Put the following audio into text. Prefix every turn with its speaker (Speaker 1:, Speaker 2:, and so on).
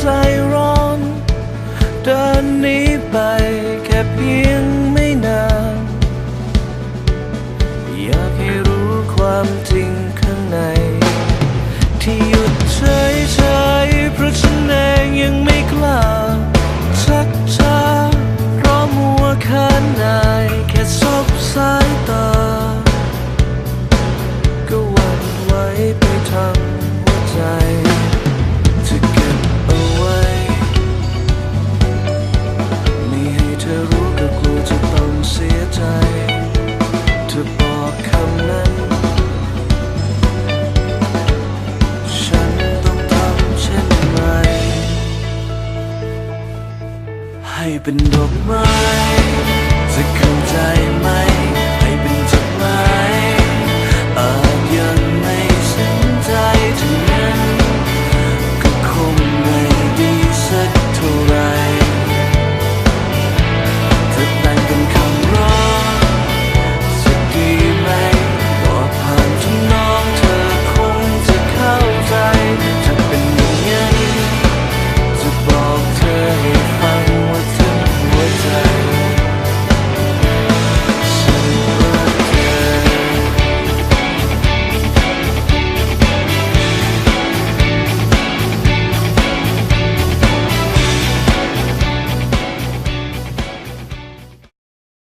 Speaker 1: ใจร้อน เดินหนีไปแค่เพียงไม่นาน อยากให้รู้ความจริงข้างใน ที่หยุดเฉยเฉยเพราะฉันเองยังไม่กล้าชักช้าเพราะมัวข้างในแค่ซบสายตา ก็หวั่นไหวไปทั้งหัวใจ เป็นดอกไม้